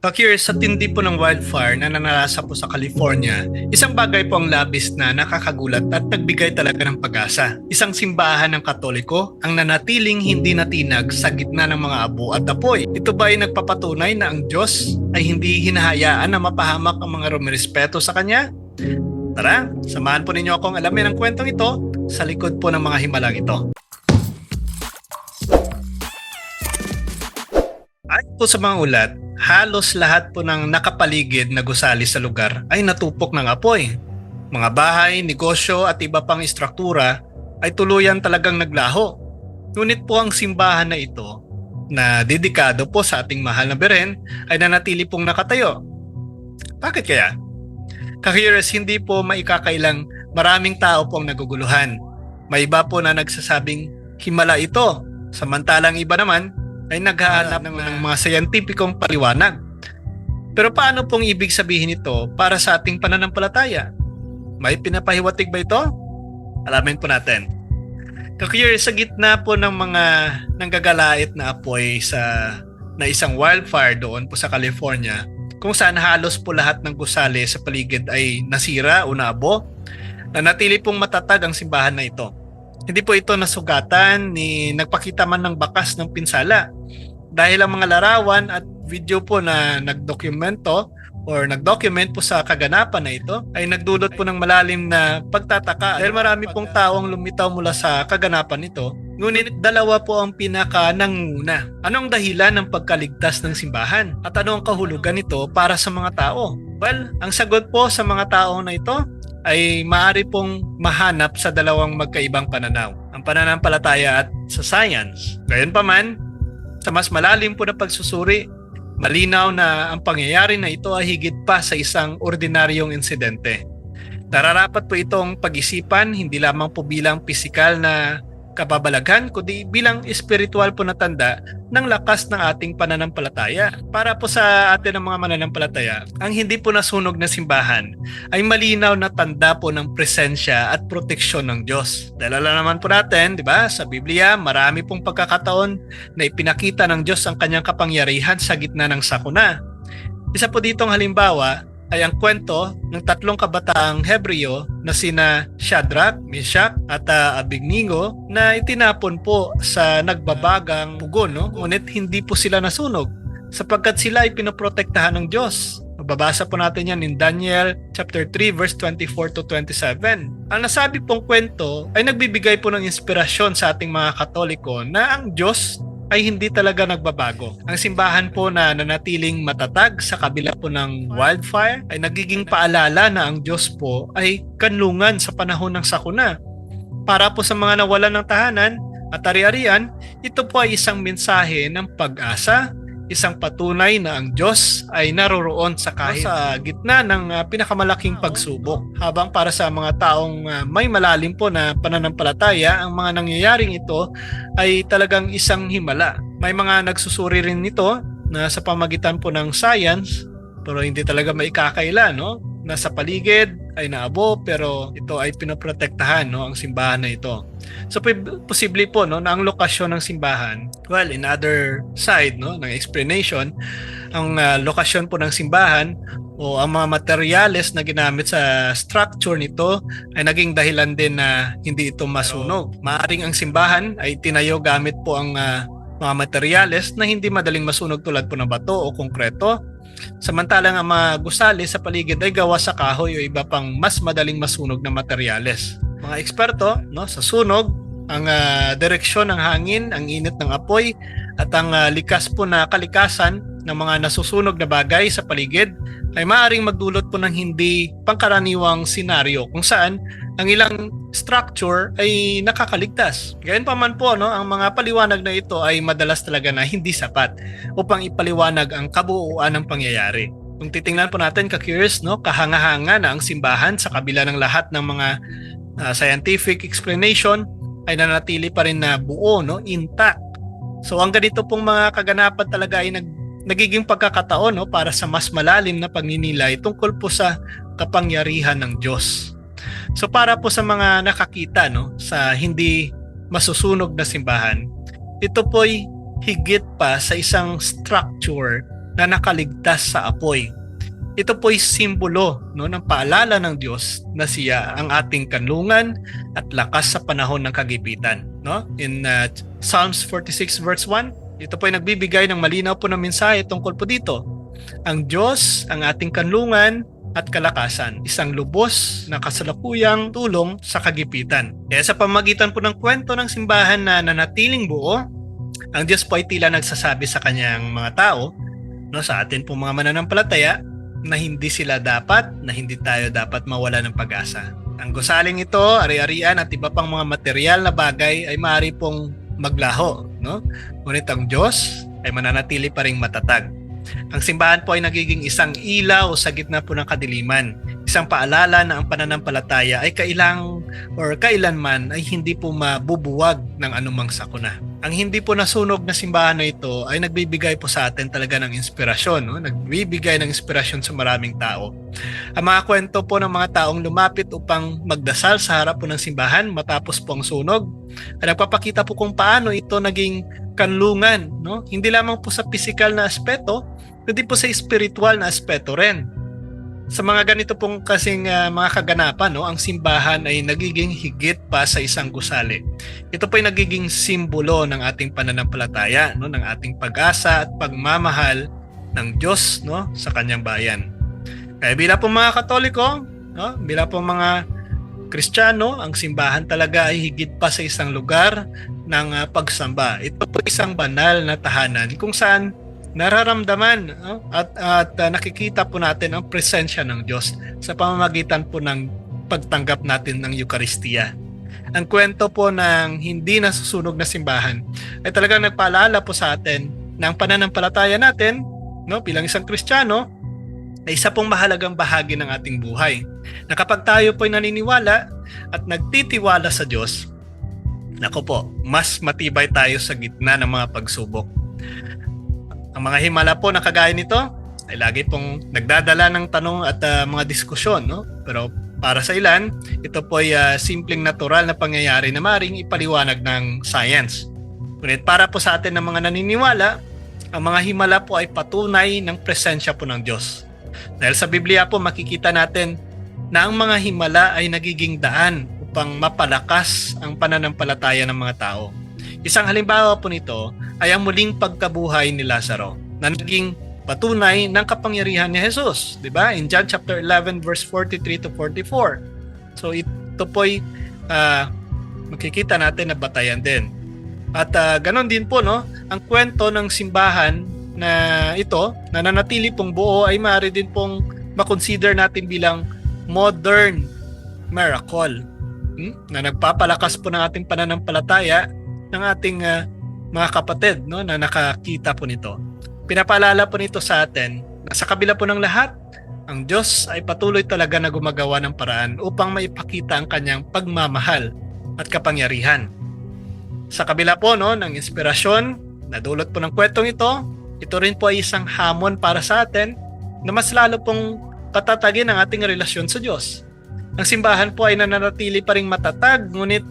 Kakir, sa tindi po ng wildfire na nanarasa po sa California, isang bagay po ang labis na nakakagulat at nagbigay talaga ng pag-asa. Isang simbahan ng Katoliko ang nanatiling hindi natinag sa gitna ng mga abo at apoy. Ito ba ay nagpapatunay na ang Diyos ay hindi hinahayaan na mapahamak ang mga rumirespeto sa Kanya? Tara, samahan po ninyo akong alamin ang kwentong ito sa likod po ng mga himalang ito. Po sa mga ulat, halos lahat po ng nakapaligid na gusali sa lugar ay natupok ng apoy. Mga bahay, negosyo at iba pang istruktura ay tuluyan talagang naglaho. Ngunit po ang simbahan na ito na dedikado po sa ating mahal na beren ay nanatili pong nakatayo. Bakit kaya? Kahiras hindi po maikakailang maraming tao po ang naguguluhan. May iba po na nagsasabing himala ito. Samantalang iba naman ay naghahanap ng, ng mga scientificong paliwanag. Pero paano pong ibig sabihin ito para sa ating pananampalataya? May pinapahiwatig ba ito? Alamin po natin. Kakir, sa gitna po ng mga nanggagalait na apoy sa na isang wildfire doon po sa California, kung saan halos po lahat ng gusali sa paligid ay nasira o naabo, nanatili pong matatag ang simbahan na ito. Hindi po ito nasugatan ni nagpakita man ng bakas ng pinsala. Dahil ang mga larawan at video po na nagdokumento or nagdocument po sa kaganapan na ito ay nagdulot po ng malalim na pagtataka dahil marami pong tao ang lumitaw mula sa kaganapan nito. Ngunit dalawa po ang pinaka nanguna. Ano ang dahilan ng pagkaligtas ng simbahan? At ano ang kahulugan nito para sa mga tao? Well, ang sagot po sa mga tao na ito ay maaari pong mahanap sa dalawang magkaibang pananaw. Ang pananampalataya at sa science. Gayunpaman, sa mas malalim po na pagsusuri, malinaw na ang pangyayari na ito ay higit pa sa isang ordinaryong insidente. Nararapat po itong pag-isipan hindi lamang po bilang pisikal na kababalaghan kundi bilang espiritual po na tanda ng lakas ng ating pananampalataya. Para po sa atin ng mga mananampalataya, ang hindi po nasunog na simbahan ay malinaw na tanda po ng presensya at proteksyon ng Diyos. Dahil naman po natin, di ba, sa Biblia, marami pong pagkakataon na ipinakita ng Diyos ang kanyang kapangyarihan sa gitna ng sakuna. Isa po ditong halimbawa ay ang kwento ng tatlong kabataang Hebreo na sina Shadrach, Meshach at uh, Abednego na itinapon po sa nagbabagang pugon no? ngunit hindi po sila nasunog sapagkat sila ay pinoprotektahan ng Diyos. Mababasa po natin yan in Daniel chapter 3 verse 24 to 27. Ang nasabi pong kwento ay nagbibigay po ng inspirasyon sa ating mga Katoliko na ang Diyos ay hindi talaga nagbabago. Ang simbahan po na nanatiling matatag sa kabila po ng wildfire ay nagiging paalala na ang Diyos po ay kanlungan sa panahon ng sakuna. Para po sa mga nawalan ng tahanan at ari-arian, ito po ay isang mensahe ng pag-asa, isang patunay na ang Diyos ay naroroon sa kahit sa gitna ng uh, pinakamalaking pagsubok. Habang para sa mga taong uh, may malalim po na pananampalataya, ang mga nangyayaring ito ay talagang isang himala. May mga nagsusuri rin nito na sa pamagitan po ng science, pero hindi talaga maikakaila, no? Nasa paligid ay naabo pero ito ay pinoprotektahan no ang simbahan na ito. So posible po no na ang lokasyon ng simbahan, well in other side no ng explanation, ang uh, lokasyon po ng simbahan o ang mga materyales na ginamit sa structure nito ay naging dahilan din na hindi ito masunog. Maaring ang simbahan ay tinayo gamit po ang uh, mga materyales na hindi madaling masunog tulad po ng bato o konkreto Samantalang ang mga gusali sa paligid ay gawa sa kahoy o iba pang mas madaling masunog na materyales. Mga eksperto no, sa sunog, ang uh, direksyon ng hangin, ang init ng apoy, at ang uh, likas po na kalikasan ng mga nasusunog na bagay sa paligid ay maaaring magdulot po ng hindi pangkaraniwang senaryo kung saan ang ilang structure ay nakakaligtas. Gayun pa man po, no, ang mga paliwanag na ito ay madalas talaga na hindi sapat upang ipaliwanag ang kabuuan ng pangyayari. Kung titingnan po natin ka-curious, no, kahanga-hanga na ang simbahan sa kabila ng lahat ng mga uh, scientific explanation ay nanatili pa rin na buo, no, intact. So ang ganito pong mga kaganapan talaga ay nag, nagiging pagkakataon no, para sa mas malalim na pagninilay tungkol po sa kapangyarihan ng Diyos. So para po sa mga nakakita no sa hindi masusunog na simbahan, ito po ay higit pa sa isang structure na nakaligtas sa apoy. Ito po ay simbolo no, ng paalala ng Diyos na siya ang ating kanlungan at lakas sa panahon ng kagipitan. No? In uh, Psalms 46 verse 1, ito po ay nagbibigay ng malinaw po na mensahe tungkol po dito. Ang Diyos, ang ating kanlungan at kalakasan, isang lubos na kasalukuyang tulong sa kagipitan. Kaya sa pamagitan po ng kwento ng simbahan na nanatiling buo, ang Diyos po ay tila nagsasabi sa kanyang mga tao, no, sa atin po mga mananampalataya, na hindi sila dapat, na hindi tayo dapat mawala ng pag-asa. Ang gusaling ito, ari-arian at iba pang mga material na bagay ay maaari pong maglaho. No? Ngunit ang Diyos ay mananatili pa rin matatag. Ang simbahan po ay nagiging isang ilaw sa gitna po ng kadiliman. Isang paalala na ang pananampalataya ay kailang or kailanman ay hindi po mabubuwag ng anumang sakuna. Ang hindi po nasunog na simbahan na ito ay nagbibigay po sa atin talaga ng inspirasyon. No? Nagbibigay ng inspirasyon sa maraming tao. Ang mga kwento po ng mga taong lumapit upang magdasal sa harap po ng simbahan matapos po ang sunog ay nagpapakita po kung paano ito naging kanlungan. No? Hindi lamang po sa physical na aspeto, kundi po sa spiritual na aspeto rin. Sa mga ganito pong kasing uh, mga kaganapan, no, ang simbahan ay nagiging higit pa sa isang gusali. Ito po ay nagiging simbolo ng ating pananampalataya, no, ng ating pag-asa at pagmamahal ng Diyos no, sa kanyang bayan. Kaya bilang po mga Katoliko, no, bilang po mga Kristiyano, ang simbahan talaga ay higit pa sa isang lugar ng uh, pagsamba. Ito po isang banal na tahanan kung saan nararamdaman no? at, at uh, nakikita po natin ang presensya ng Diyos sa pamamagitan po ng pagtanggap natin ng Eukaristiya. Ang kwento po ng hindi nasusunog na simbahan ay talagang nagpaalala po sa atin na ang pananampalataya natin no, bilang isang Kristiyano ay isa pong mahalagang bahagi ng ating buhay. Na kapag tayo po ay naniniwala at nagtitiwala sa Diyos, nako po, mas matibay tayo sa gitna ng mga pagsubok ang mga himala po na kagaya nito ay lagi pong nagdadala ng tanong at uh, mga diskusyon. No? Pero para sa ilan, ito po ay uh, simpleng natural na pangyayari na maring ipaliwanag ng science. Ngunit para po sa atin ng mga naniniwala, ang mga himala po ay patunay ng presensya po ng Diyos. Dahil sa Biblia po makikita natin na ang mga himala ay nagiging daan upang mapalakas ang pananampalataya ng mga tao. Isang halimbawa po nito ay ang muling pagkabuhay ni Lazaro na naging patunay ng kapangyarihan ni Jesus, 'di ba? In John chapter 11 verse 43 to 44. So ito po ay uh, makikita natin na batayan din. At uh, ganon din po no, ang kwento ng simbahan na ito na nanatili pong buo ay maaari din pong makonsider natin bilang modern miracle hmm? na nagpapalakas po ng ating pananampalataya ng ating uh, mga kapatid no na nakakita po nito. Pinapaalala po nito sa atin na sa kabila po ng lahat, ang Diyos ay patuloy talaga na gumagawa ng paraan upang maipakita ang kanyang pagmamahal at kapangyarihan. Sa kabila po no ng inspirasyon na dulot po ng kwentong ito, ito rin po ay isang hamon para sa atin na mas lalo pong patatagin ang ating relasyon sa Diyos. Ang simbahan po ay nananatili pa ring matatag ngunit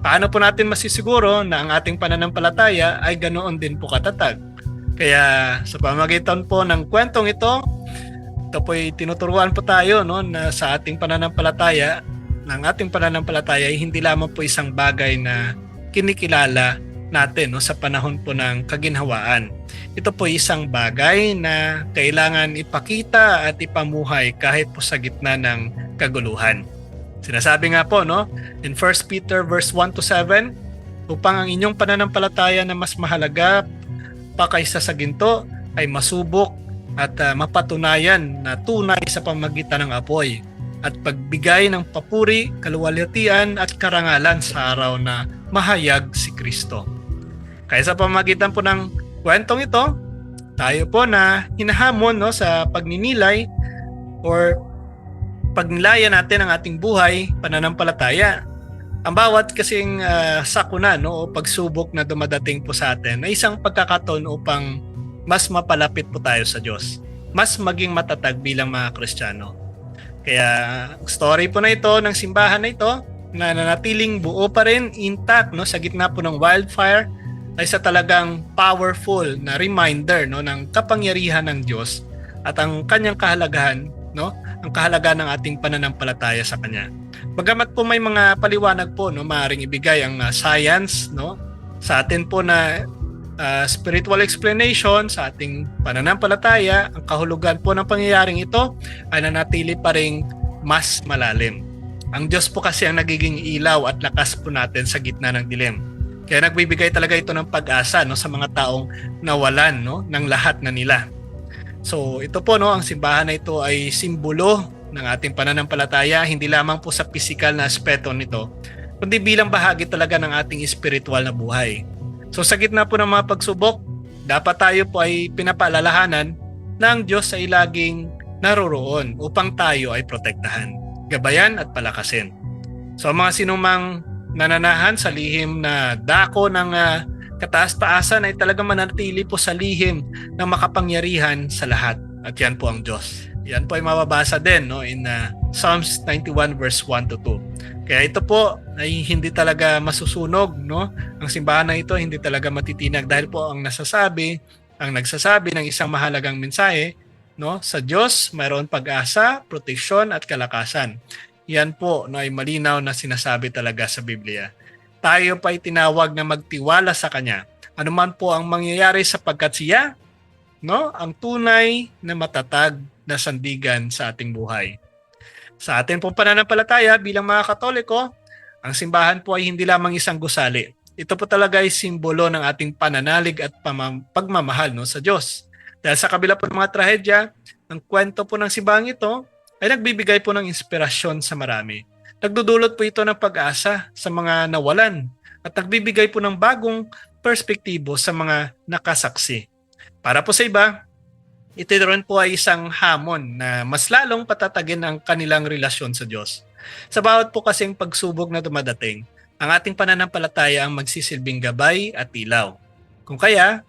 paano po natin masisiguro na ang ating pananampalataya ay ganoon din po katatag? Kaya sa pamagitan po ng kwentong ito, ito po ay tinuturuan po tayo no, na sa ating pananampalataya, ng ating pananampalataya ay hindi lamang po isang bagay na kinikilala natin no, sa panahon po ng kaginhawaan. Ito po isang bagay na kailangan ipakita at ipamuhay kahit po sa gitna ng kaguluhan. Sinasabi nga po no, in 1 Peter verse 1 to 7, upang ang inyong pananampalataya na mas mahalaga pa kaysa sa ginto ay masubok at uh, mapatunayan na tunay sa pamagitan ng apoy at pagbigay ng papuri, kaluwalhatian at karangalan sa araw na mahayag si Kristo. Kaya sa pamagitan po ng kwentong ito, tayo po na hinahamon no, sa pagninilay or pagnilaya natin ang ating buhay, pananampalataya. Ang bawat kasing uh, sakuna no, o pagsubok na dumadating po sa atin ay isang pagkakataon upang mas mapalapit po tayo sa Diyos. Mas maging matatag bilang mga Kristiyano. Kaya story po na ito ng simbahan na ito na nanatiling buo pa rin intact no sa gitna po ng wildfire ay sa talagang powerful na reminder no ng kapangyarihan ng Diyos at ang kanyang kahalagahan no ang kahalagahan ng ating pananampalataya sa kanya. Bagamat po may mga paliwanag po no maaring ibigay ang uh, science no sa atin po na uh, spiritual explanation sa ating pananampalataya, ang kahulugan po ng pangyayaring ito ay nanatili pa ring mas malalim. Ang Diyos po kasi ang nagiging ilaw at lakas po natin sa gitna ng dilim. Kaya nagbibigay talaga ito ng pag-asa no sa mga taong nawalan no ng lahat na nila. So ito po no ang simbahan na ito ay simbolo ng ating pananampalataya hindi lamang po sa physical na aspeto nito kundi bilang bahagi talaga ng ating spiritual na buhay. So sa gitna po ng mga pagsubok, dapat tayo po ay pinapaalalahanan na ang Diyos ay laging naroroon upang tayo ay protektahan, gabayan at palakasin. So mga sinumang nananahan sa lihim na dako ng uh, kataas-taasan ay talagang manatili po sa lihim ng makapangyarihan sa lahat. At yan po ang Diyos. Yan po ay mababasa din no, in uh, Psalms 91 verse 1 to 2. Kaya ito po ay hindi talaga masusunog. No? Ang simbahan na ito hindi talaga matitinag dahil po ang nasasabi, ang nagsasabi ng isang mahalagang mensahe no, sa Diyos mayroon pag-asa, proteksyon at kalakasan. Yan po no, ay malinaw na sinasabi talaga sa Biblia. Tayo pa ay tinawag na magtiwala sa Kanya. Ano man po ang mangyayari sapagkat siya, no, ang tunay na matatag na sandigan sa ating buhay. Sa atin pong pananampalataya bilang mga Katoliko, ang simbahan po ay hindi lamang isang gusali. Ito po talaga ay simbolo ng ating pananalig at pagmamahal no, sa Diyos. Dahil sa kabila po ng mga trahedya, ang kwento po ng simbahang ito ay nagbibigay po ng inspirasyon sa marami. Nagdudulot po ito ng pag-asa sa mga nawalan at nagbibigay po ng bagong perspektibo sa mga nakasaksi. Para po sa iba, ito rin po ay isang hamon na mas lalong patatagin ang kanilang relasyon sa Diyos. Sa bawat po kasing pagsubok na dumadating, ang ating pananampalataya ang magsisilbing gabay at ilaw. Kung kaya,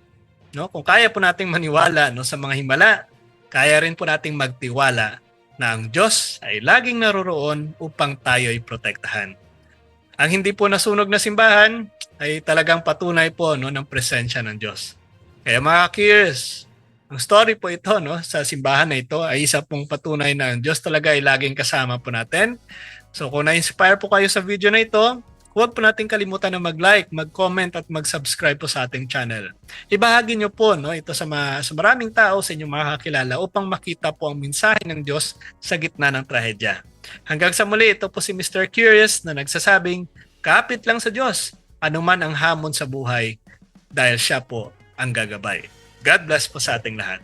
no, kung kaya po nating maniwala no, sa mga himala, kaya rin po nating magtiwala na ang Diyos ay laging naroroon upang tayo ay protektahan. Ang hindi po nasunog na simbahan ay talagang patunay po no, ng presensya ng Diyos. Kaya mga kiers, ang story po ito no, sa simbahan na ito ay isa pong patunay na ang Diyos talaga ay laging kasama po natin. So kung na-inspire po kayo sa video na ito, huwag po natin kalimutan na mag-like, mag-comment at mag-subscribe po sa ating channel. Ibahagi nyo po no, ito sa, ma- sa maraming tao sa inyong mga kakilala upang makita po ang mensahe ng Diyos sa gitna ng trahedya. Hanggang sa muli, ito po si Mr. Curious na nagsasabing, kapit lang sa Diyos, anuman ang hamon sa buhay dahil siya po ang gagabay. God bless po sa ating lahat.